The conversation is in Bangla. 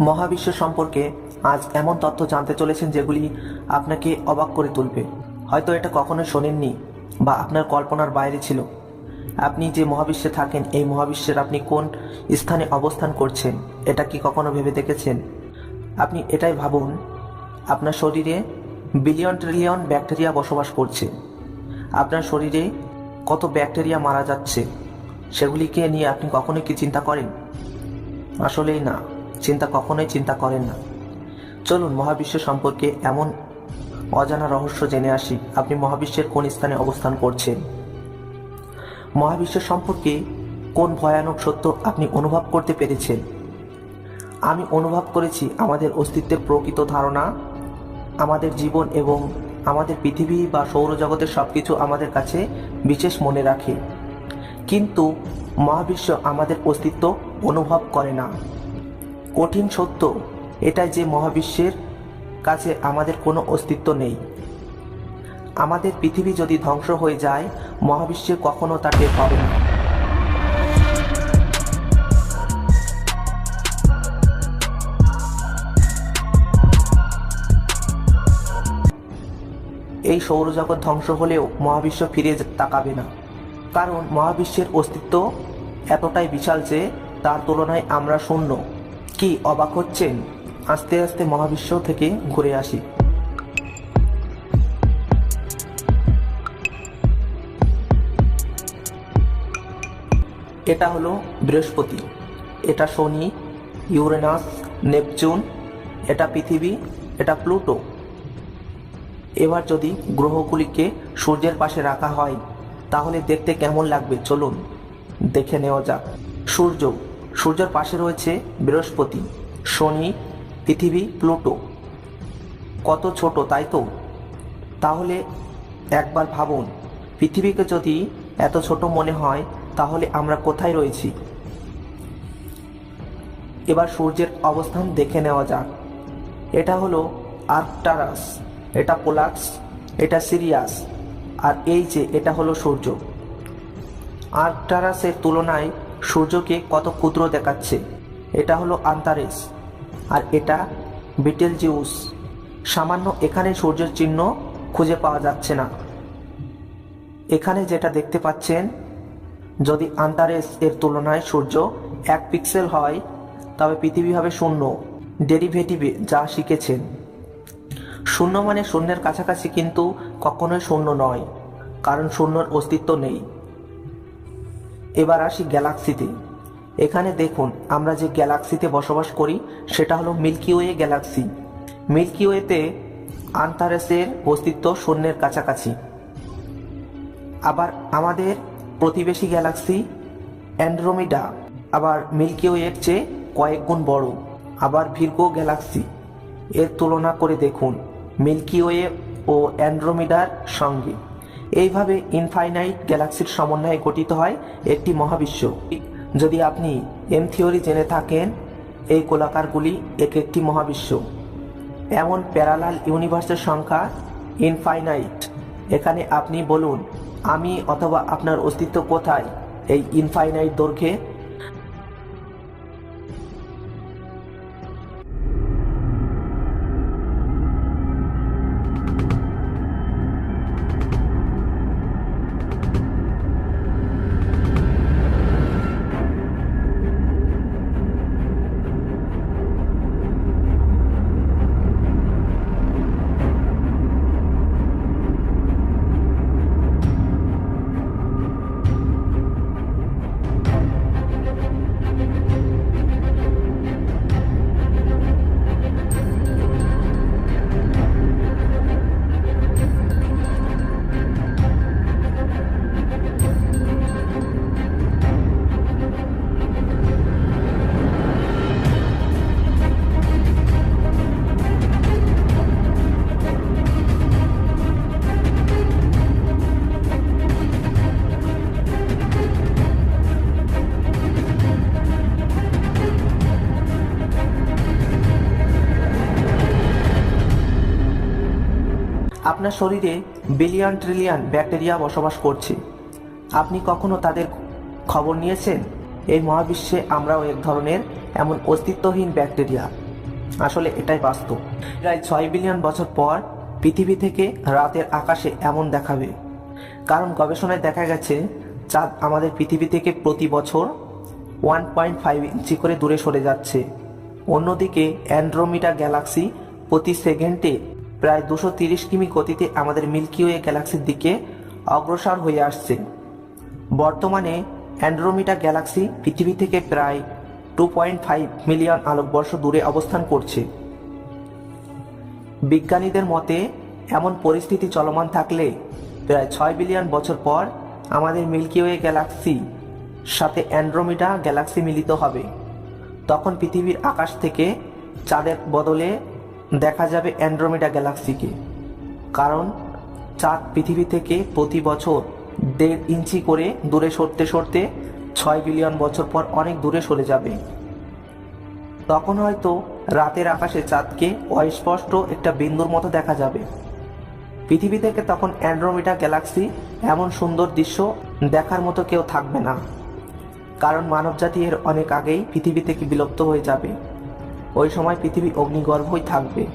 মহাবিশ্ব সম্পর্কে আজ এমন তথ্য জানতে চলেছেন যেগুলি আপনাকে অবাক করে তুলবে। হয়তো এটা কখনো শোনেননি বা আপনার কল্পনার বাইরে ছিল। আপনি যে মহাবিশ্বে থাকেন, এই মহাবিশ্বের আপনি কোন স্থানে অবস্থান করছেন, এটা কি কখনো ভেবে দেখেছেন? আপনি এটাই ভাবুন, আপনার শরীরে বিলিয়ন ট্রিলিয়ন ব্যাকটেরিয়া বসবাস করছে। আপনার শরীরে কত ব্যাকটেরিয়া মারা যাচ্ছে, সেগুলিকে নিয়ে আপনি কখনোই কি চিন্তা করেন? আসলেই না। চিন্তা কখনোই চিন্তা করেন না। চলুন মহাবিশ্ব সম্পর্কে এমন অজানা রহস্য জেনে আসি, আপনি মহাবিশ্বের কোন স্থানে অবস্থান করছেন। মহাবিশ্ব সম্পর্কে কোন ভয়ানক সত্য আপনি অনুভব করতে পেরেছেন? আমি অনুভব করেছি আমাদের অস্তিত্বের প্রকৃত ধারণা, আমাদের জীবন এবং আমাদের পৃথিবী বা সৌরজগতের সব কিছু আমাদের কাছে বিশেষ মনে রাখে। কিন্তু মহাবিশ্ব আমাদের অস্তিত্ব অনুভব করে না। কঠিন সত্য। এটাই যে মহাবিশ্বের কাছে আমাদের কোনো অস্তিত্ব নেই। আমাদের পৃথিবী যদি ধ্বংস হয়ে যায়, মহাবিশ্বে কখনো তা টের পাবে না। এই সৌরজগৎ ধ্বংস হলেও মহাবিশ্ব ফিরে তাকাবে না। কারণ মহাবিশ্বের অস্তিত্ব এতটাই বিশাল যে, তার তুলনায় আমরা শূন্য। কি অবাক হচ্ছেন? আস্তে আস্তে মহাবিশ্ব থেকে ঘুরে আসি। এটা হলো বৃহস্পতি। এটা শনি, ইউরেনাস, নেপচুন, এটা পৃথিবী, এটা প্লুটো। এবার যদি গ্রহগুলিকে সূর্যের পাশে রাখা হয়, তাহলে দেখতে কেমন লাগবে? চলুন, দেখে নেওয়া যাক। সূর্য সূর্যের পাশে রয়েছে বৃহস্পতি, শনি, পৃথিবী, প্লুটো। কত ছোট, তাই তো? তাহলে একবার ভাবুন, পৃথিবীকে যদি এত ছোট মনে হয়, তাহলে আমরা কোথায় রয়েছি? এবার সূর্যের অবস্থান দেখে নেওয়া যাক। এটা হলো আর্কটারাস, এটা পোলাক্স, এটা সিরিয়াস, আর এই যে এটা হলো সূর্য। আর্কটারাসের তুলনায় সূর্যকে কত ক্ষুদ্র দেখাচ্ছে। এটা হলো আন্তারেস, আর এটা বিটেল জিউস সামান্য এখানে সূর্যের চিহ্ন খুঁজে পাওয়া যাচ্ছে না। এখানে যেটা দেখতে পাচ্ছেন, যদি আন্তারেস এর তুলনায় সূর্য এক পিক্সেল হয়, তবে পৃথিবী হবে শূন্য, ডেরিভেটিভে যা শিখেছেন। শূন্য মানে শূন্যের কাছাকাছি কিন্তু কখনোই শূন্য নয়, কারণ শূন্যর অস্তিত্ব নেই। এবার আসি গ্যালাক্সিতে। এখানে দেখুন, আমরা যে গ্যালাক্সিতে বসবাস করি, সেটা হলো মিল্কি ওয়ে গ্যালাক্সি। মিল্কি ওয়েতে আন্তারেসের অস্তিত্ব শূন্যের কাছাকাছি। আবার আমাদের প্রতিবেশী গ্যালাক্সি অ্যান্ড্রোমিডা, আবার মিল্কি ওয়ের চেয়ে কয়েক গুণ বড়। আবার ভির্গো গ্যালাক্সি, এর তুলনা করে দেখুন, মিল্কি ওয়ে ও অ্যান্ড্রোমিডার সঙ্গে। এইভাবে ইনফাইনাইট গ্যালাক্সির সমন্বয়ে গঠিত হয় একটি মহাবিশ্ব। যদি আপনি এম থিওরি জেনে থাকেন, এই গোলাকারগুলি এক একটি মহাবিশ্ব। এমন প্যারালাল ইউনিভার্সের সংখ্যা ইনফাইনাইট এখানে আপনি বলুন, আমি অথবা আপনার অস্তিত্ব কোথায়? এই ইনফাইনাইট দৈর্ঘ্যে আপনার শরীরে বিলিয়ন ট্রিলিয়ন ব্যাকটেরিয়া বসবাস করছে। আপনি কখনো তাদের খবর নিয়েছেন? এই মহাবিশ্বে আমরাও এক ধরনের এমন অস্তিত্বহীন ব্যাকটেরিয়া। আসলে এটাই বাস্তব। প্রায় ছয় বিলিয়ন বছর পর পৃথিবী থেকে রাতের আকাশে এমন দেখাবে। কারণ গবেষণায় দেখা গেছে, চাঁদ আমাদের পৃথিবী থেকে প্রতি বছর ওয়ান পয়েন্ট ফাইভ ইঞ্চি করে দূরে সরে যাচ্ছে। অন্যদিকে অ্যান্ড্রোমিটা গ্যালাক্সি প্রতি সেকেন্ডে প্রায় দুশো তিরিশ কিমি গতিতে আমাদের মিল্কি ওয়ে গ্যালাক্সির দিকে অগ্রসর হয়ে আসছে। বর্তমানে অ্যান্ড্রোমিটা গ্যালাক্সি পৃথিবী থেকে প্রায় টু পয়েন্ট ফাইভ মিলিয়ন আলোকবর্ষ দূরে অবস্থান করছে। বিজ্ঞানীদের মতে, এমন পরিস্থিতি চলমান থাকলে প্রায় ছয় বিলিয়ন বছর পর আমাদের মিল্কি ওয়ে গ্যালাক্সি সাথে অ্যান্ড্রোমিটা গ্যালাক্সি মিলিত হবে। তখন পৃথিবীর আকাশ থেকে চাঁদের বদলে দেখা যাবে অ্যান্ড্রোমিটা গ্যালাক্সিকে কারণ চাঁদ পৃথিবী থেকে প্রতি বছর দেড় ইঞ্চি করে দূরে সরতে সরতে ছয় বিলিয়ন বছর পর অনেক দূরে সরে যাবে। তখন হয়তো রাতের আকাশে চাঁদকে অস্পষ্ট একটা বিন্দুর মতো দেখা যাবে। পৃথিবী থেকে তখন অ্যান্ড্রোমিটা গ্যালাক্সি এমন সুন্দর দৃশ্য দেখার মতো কেউ থাকবে না। কারণ মানবজাতি এর অনেক আগেই পৃথিবী থেকে বিলুপ্ত হয়ে যাবে। ওই সময় পৃথিবী অগ্নিগর্ভই থাকবে।